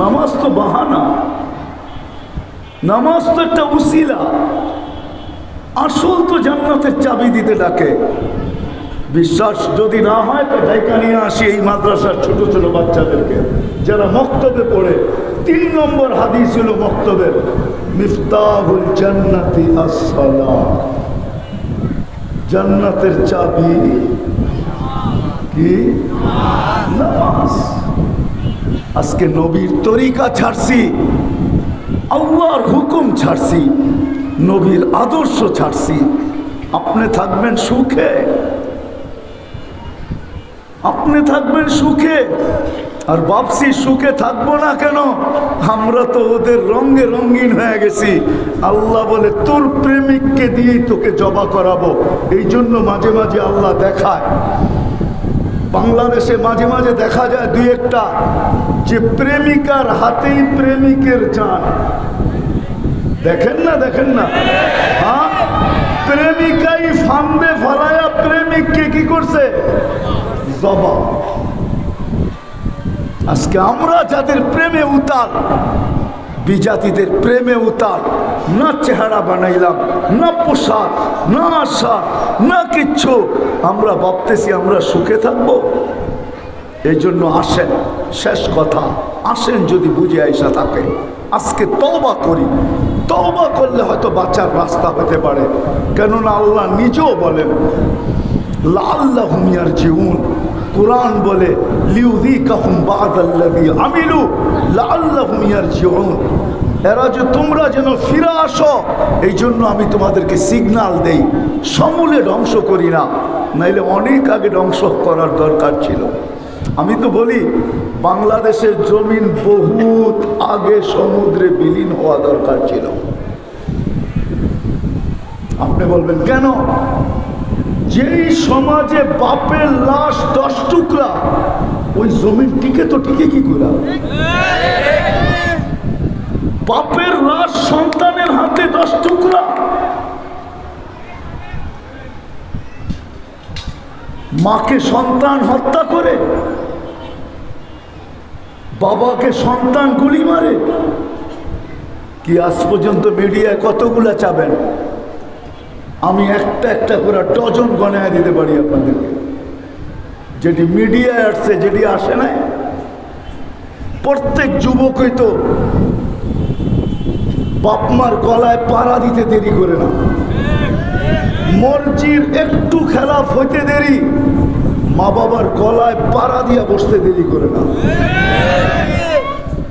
নামাজ তো বাহানা, নামাজ তো একটা উসিলা। আসল তো জান্নাতের চাবি দিতে ডাকে। বিশ্বাস যদি না হয় তো ডাইকা নিয়ে আসি এই মাদ্রাসার ছোট ছোট বাচ্চাদেরকে, যারা মক্তবে পড়ে। তিন নম্বর হাদিস ছিল মক্তবের, মিফতাহুল জান্নাতি আসসালাম জান্নাতের চাবি কি? নামাজ। আজকে নবীর তরিকা ছাড়ছি, আল্লাহর হুকুম ছাড়ছি, নবীর আদর্শ ছাড়ছি। আপনি থাকবেন সুখে। আপনি থাকবেন সুখে। আর ভাবছি সুখে থাকব না কেন? আমরা তো ওদের রঙে রঙিন হয়ে গেছি। আল্লাহ বলে, তোর প্রেমিককে দিয়েই তোকে জবা করাবো। এই জন্য মাঝে মাঝে আল্লাহ দেখায়। বাংলাদেশে মাঝে মাঝে দেখা যায় দুই একটা যে প্রেমিকার হাতেই প্রেমিকের যান দেখেন না দেখেন না। হ্যাঁ? প্রেমিকাই ফান্দে ফালায়া প্রেমিককে কি করছে? জবা আজকে আমরা যাদের প্রেমে উতাল বিজাতিদের প্রেমে উতাল, না চেহারা বানাইলাম, না পোশাক, না আশা না কিচ্ছু। আমরা ভাবতেছি আমরা সুখে থাকব। এই জন্য আসেন, শেষ কথা, আসেন যদি বুঝে আইসা থাকে। আজকে তওবা করি। তওবা করলে হয়তো বাচ্চার রাস্তা হতে পারে। কেননা আল্লাহ নিজেও বলেন লাল্লাহ হুমিয়ার জীবন কোরআন বলে লিউদি কাহুম বাদাল্লাদি আমিলু লাল্লাহ হুমিয়ার জীবন এরা যে তোমরা যেন ফিরে আসো এই জন্য আমি তোমাদেরকে সিগনাল দেই। সমূলে ধ্বংস করি না, নাইলে অনেক আগে ধ্বংস করার দরকার ছিল। আমি তো বলি, বাংলাদেশের জমিন বহুত আগে সমুদ্রে বিলীন হওয়া দরকার ছিল। আপনি বলবেন, কেন? যেই সমাজে বাপের লাশ দশ টুকরা, ওই জমিন টিকে তো টিকে কি করে? বাপের লাশ সন্তানের হাতে দশ টুকরা। মাকে সন্তান হত্যা করে, বাবাকে সন্তান গুলি মারে। কি আজ পর্যন্ত মিডিয়ায় কতগুলা চাবেন? আমি একটা একটা করে ডজন গণায় দিতে পারি আপনাদেরকে। যেটি মিডিয়ায় আসছে, যেটি আসে নাই, প্রত্যেক যুবকই তো বাপমার গলায় পাড়া দিতে দেরি করে না। মর্জির একটু খেলাফ হইতে দেরি মা বাবার গলায় পাড়া দিয়া বসতে দেরি করে না।